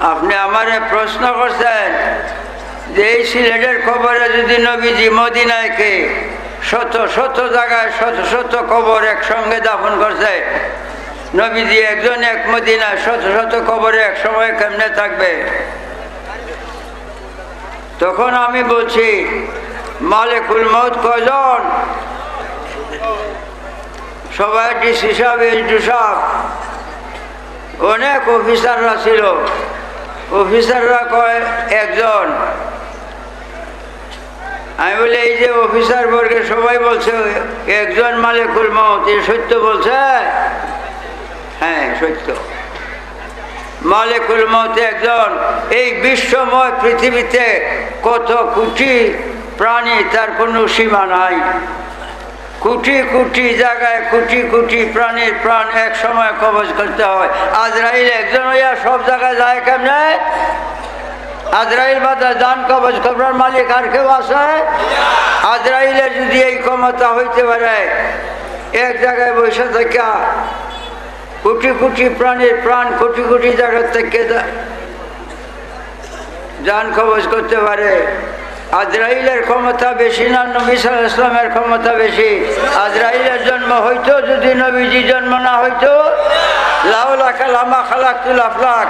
আপনি আমারে প্রশ্ন করছেন যে এই সিলেটের খবরে যদি নবীজি মদিনায়কে শত শত জায়গায় শত শত কবর একসঙ্গে দাফন করছে, নবীজি একজন এক মদিনায় শত শত কবরে এক সময় কেমনে থাকবে? তখন আমি বলছি, মালিকুল মত কজন সবাই ডিসি সাহেব অনেক অফিসাররা ছিল। অফিসাররা কয়, একজন। আমি বলি, এই যে অফিসার বর্গে সবাই বলছে, একজন মালিকুল মত এ সত্য বলছে? হ্যাঁ সত্য। মালিকুল মত একজন। এই বিশ্বময় পৃথিবীতে কত কোটি প্রাণী, তার কোনো সীমা নাই। কোটি কোটি জায়গায় কোটি কোটি প্রাণীর প্রাণ এক সময় কবজ করতে হয় আজরাইল একজন হইয়া সব জায়গায় যায় কেমনে? আজরাইল বাদা যান কবজ করবার মালিক আর কেউ আছে? আজরাইলের যদি এই ক্ষমতা হইতে পারে, এক জায়গায় বসে থাকা কোটি কোটি প্রাণীর প্রাণ কোটি কোটি জায়গার থেকে যান কবজ করতে পারে। আজরাইলের ক্ষমতা বেশি না, নবী সাল ইসলামের ক্ষমতা বেশি। আজরাইলের জন্ম হইতো যদি নবীজি জন্ম না হইতো, লাউলা কালামা খালাক আফলাক।